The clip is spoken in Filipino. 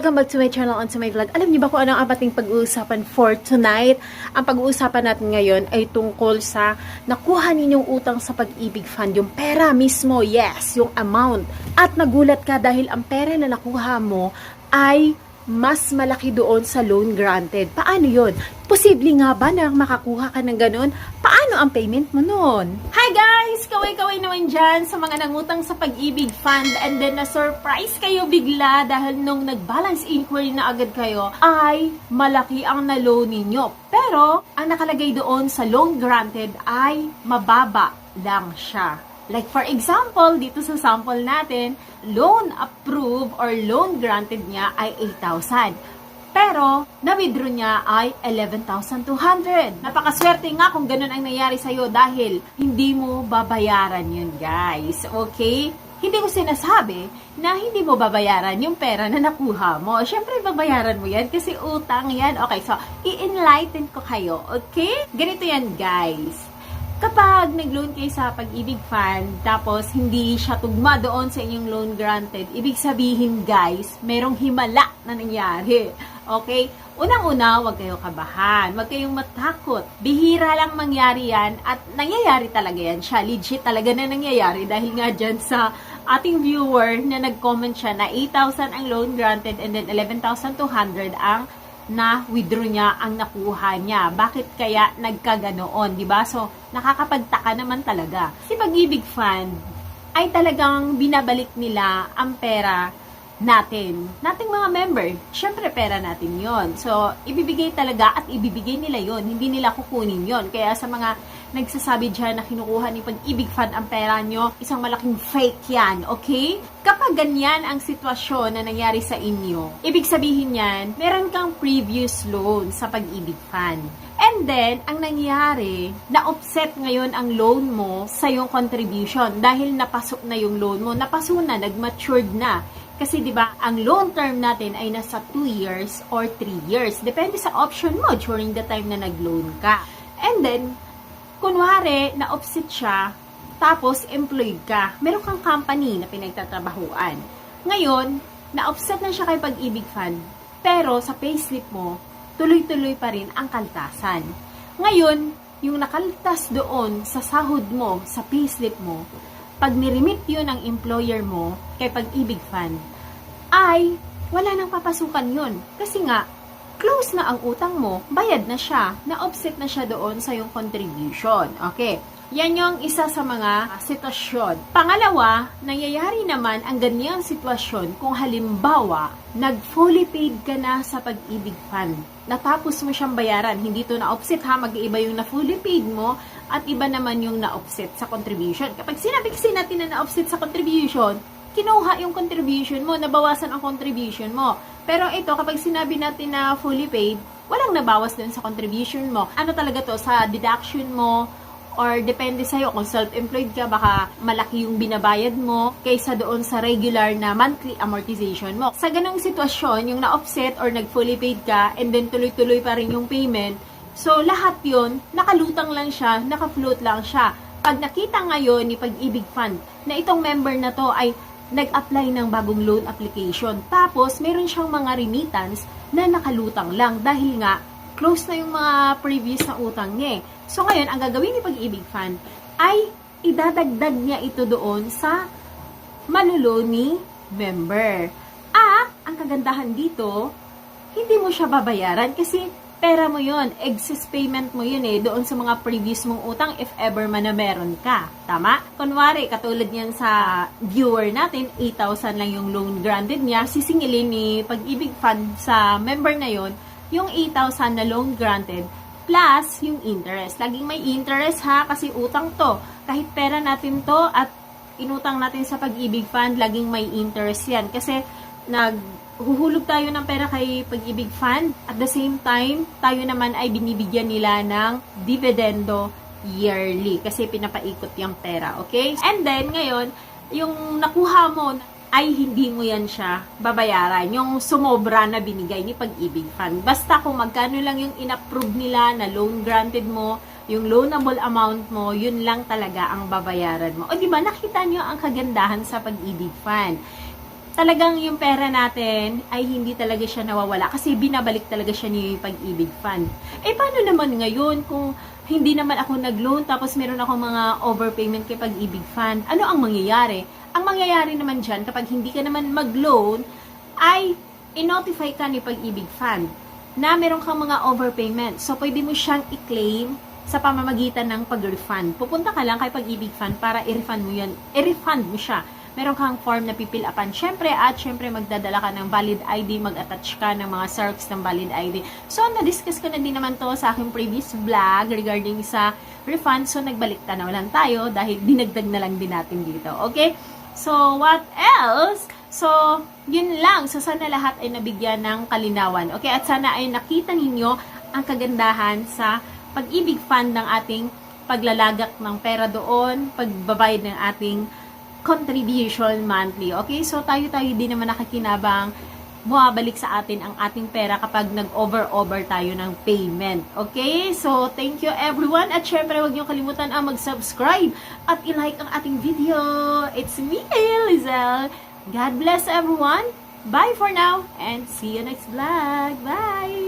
Welcome back to my channel and to my vlog. Alam niyo ba kung ano ang ating pag-uusapan for tonight? Ang pag-uusapan natin ngayon ay tungkol sa nakuha ninyong utang sa pag-ibig fund. Yung pera mismo, yes, yung amount. At nagulat ka dahil ang pera na nakuha mo ay mas malaki doon sa loan granted. Paano yon? Posible nga ba na makakuha ka ng ganun? Paano ang payment mo noon? Hi guys! Kaway-kaway naman dyan sa mga nangutang sa pag-ibig fund and then na-surprise kayo bigla dahil nung nag-balance inquiry na agad kayo ay malaki ang na-loan ninyo. Pero ang nakalagay doon sa loan granted ay mababa lang siya. Like for example, dito sa sample natin, loan approved or loan granted niya ay 8,000. Pero, na-withdraw niya ay 11,200. Napakaswerte nga kung ganun ang nangyari sa'yo dahil hindi mo babayaran yun, guys. Okay? Hindi ko sinasabi na hindi mo babayaran yung pera na nakuha mo. Siyempre, babayaran mo yan kasi utang yan. Okay, so, i-enlighten ko kayo. Okay? Ganito yan, guys kapag nag-loan kayo sa pag-ibig fund, tapos hindi siya tugma doon sa inyong loan granted, ibig sabihin guys, merong himala na nangyari. Okay? Unang-una, huwag kayong kabahan. Huwag kayong matakot. Bihira lang mangyari yan at nangyayari talaga yan siya. Legit talaga na nangyayari dahil nga dyan sa ating viewer na nag-comment siya na 8,000 ang loan granted and then 11,200 ang na withdraw niya ang nakuha niya. Bakit kaya nagkaganoon, 'di ba? So, nakakapagtaka naman talaga. Si Pag-ibig Fund ay talagang binabalik nila ang pera natin, nating mga member. Syempre, pera natin yon So, ibibigay talaga at ibibigay nila yon Hindi nila kukunin yon Kaya sa mga nagsasabi dyan na kinukuha ni Pag-ibig Fund ang pera nyo, isang malaking fake yan, okay? Kapag ganyan ang sitwasyon na nangyari sa inyo, ibig sabihin yan, meron kang previous loan sa Pag-ibig Fund. And then, ang nangyari, na-offset ngayon ang loan mo sa yung contribution dahil napasok na yung loan mo, napaso na, nag-matured na. Kasi 'di ba, ang loan term natin ay nasa 2 years or 3 years. Depende sa option mo during the time na nag-loan ka. And then, kunwari, na-offset siya, tapos employed ka. Meron kang company na pinagtatrabahuan. Ngayon, na-offset na siya kay Pag-ibig Fund, pero sa payslip mo, tuloy-tuloy pa rin ang kaltasan. Ngayon, yung nakaltas doon sa sahod mo, sa payslip mo, pag niremit yun ang employer mo kay Pag-ibig Fund, ay wala nang papasukan yun. Kasi nga, close na ang utang mo, bayad na siya, na-offset na siya doon sa yung contribution. Okay. Yan yung isa sa mga sitwasyon. Pangalawa, nangyayari naman ang ganyang sitwasyon kung halimbawa, nag-fully paid ka na sa pag-ibig fund. Natapos mo siyang bayaran. Hindi to na-offset ha, mag-iiba yung na-fully paid mo at iba naman yung na-offset sa contribution. Kapag sinabi kasi natin na na-offset sa contribution, kinuha yung contribution mo, nabawasan ang contribution mo. Pero ito, kapag sinabi natin na fully paid, walang nabawas dun sa contribution mo. Ano talaga to, sa deduction mo, or depende sa'yo kung self-employed ka, baka malaki yung binabayad mo kaysa doon sa regular na monthly amortization mo. Sa ganong sitwasyon, yung na-offset or nag-fully paid ka and then tuloy-tuloy pa rin yung payment, so lahat yon nakalutang lang siya, naka-float lang siya. Pag nakita ngayon ni Pag-ibig Fund na itong member na to ay nag-apply ng bagong loan application. Tapos, meron siyang mga remittance na nakalutang lang dahil nga close na yung mga previous na utang niya eh. So ngayon, ang gagawin ni Pag-ibig Fund ay idadagdag niya ito doon sa malulo ni member. At, ang kagandahan dito, hindi mo siya babayaran kasi pera mo yon excess payment mo yun eh, doon sa mga previous mong utang if ever man na meron ka. Tama? Kunwari, katulad niyan sa viewer natin, 8,000 lang yung loan granted niya, sisingilin ni Pag-ibig Fund sa member na yon yung 8,000 na loan granted plus yung interest. Laging may interest ha kasi utang to. Kahit pera natin to at inutang natin sa pag-ibig fund, laging may interest yan. Kasi naghuhulog tayo ng pera kay pag-ibig fund. At the same time, tayo naman ay binibigyan nila ng dividendo yearly kasi pinapaikot yung pera. Okay? And then, ngayon, yung nakuha mo ay hindi mo yan siya babayaran. Yung sumobra na binigay ni Pag-ibig Fund. Basta kung magkano lang yung inapprove nila na loan granted mo, yung loanable amount mo, yun lang talaga ang babayaran mo. O di ba nakita niyo ang kagandahan sa Pag-ibig Fund. Talagang yung pera natin ay hindi talaga siya nawawala kasi binabalik talaga siya ni pag-ibig fund. Eh paano naman ngayon kung hindi naman ako nag-loan tapos meron ako mga overpayment kay pag-ibig fund? Ano ang mangyayari? Ang mangyayari naman dyan kapag hindi ka naman mag-loan ay i-notify ka ni pag-ibig fund na meron kang mga overpayment. So pwede mo siyang i-claim sa pamamagitan ng pag-refund. Pupunta ka lang kay pag-ibig fund para i-refund mo yan. I-refund mo siya meron kang form na pipil upan. Syempre, at syempre magdadala ka ng valid ID, mag-attach ka ng mga certs ng valid ID. So, na-discuss ko na din naman to sa aking previous vlog regarding sa refund. So, nagbalik na lang tayo dahil dinagdag na lang din natin dito. Okay? So, what else? So, yun lang. So, sana lahat ay nabigyan ng kalinawan. Okay? At sana ay nakita ninyo ang kagandahan sa pag-ibig fund ng ating paglalagak ng pera doon, pagbabayad ng ating contribution monthly. Okay? So, tayo-tayo din naman nakakinabang bumabalik sa atin ang ating pera kapag nag-over-over tayo ng payment. Okay? So, thank you everyone. At syempre, huwag niyo kalimutan ang mag-subscribe at i-like ang ating video. It's me, Lizelle. God bless everyone. Bye for now and see you next vlog. Bye!